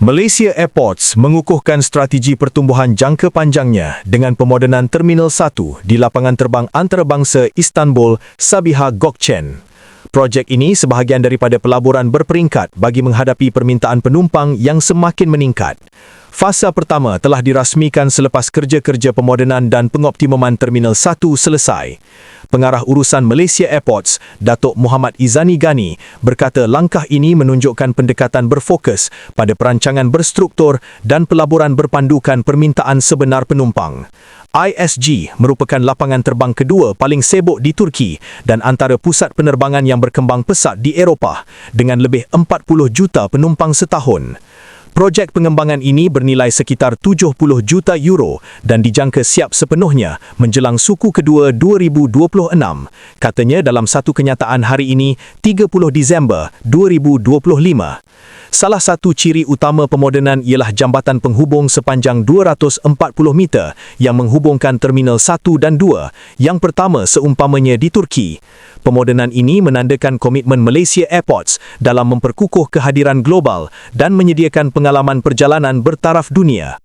Malaysia Airports mengukuhkan strategi pertumbuhan jangka panjangnya dengan pemodenan Terminal 1 di lapangan terbang antarabangsa Istanbul Sabiha Gökçen. Projek ini sebahagian daripada pelaburan berperingkat bagi menghadapi permintaan penumpang yang semakin meningkat. Fasa pertama telah dirasmikan selepas kerja-kerja pemodenan dan pengoptimuman Terminal 1 selesai. Pengarah urusan Malaysia Airports, Datuk Muhammad Izani Gani, berkata langkah ini menunjukkan pendekatan berfokus pada perancangan berstruktur dan pelaburan berpandukan permintaan sebenar penumpang. ISG merupakan lapangan terbang kedua paling sibuk di Turki dan antara pusat penerbangan yang berkembang pesat di Eropah dengan lebih 40 juta penumpang setahun. Projek pengembangan ini bernilai sekitar 70 juta euro dan dijangka siap sepenuhnya menjelang suku kedua 2026, katanya dalam satu kenyataan hari ini 30 Disember 2025. Salah satu ciri utama pemodenan ialah jambatan penghubung sepanjang 240 meter yang menghubungkan Terminal 1 dan 2, yang pertama seumpamanya di Turki. Pemodenan ini menandakan komitmen Malaysia Airports dalam memperkukuh kehadiran global dan menyediakan pengalaman perjalanan bertaraf dunia.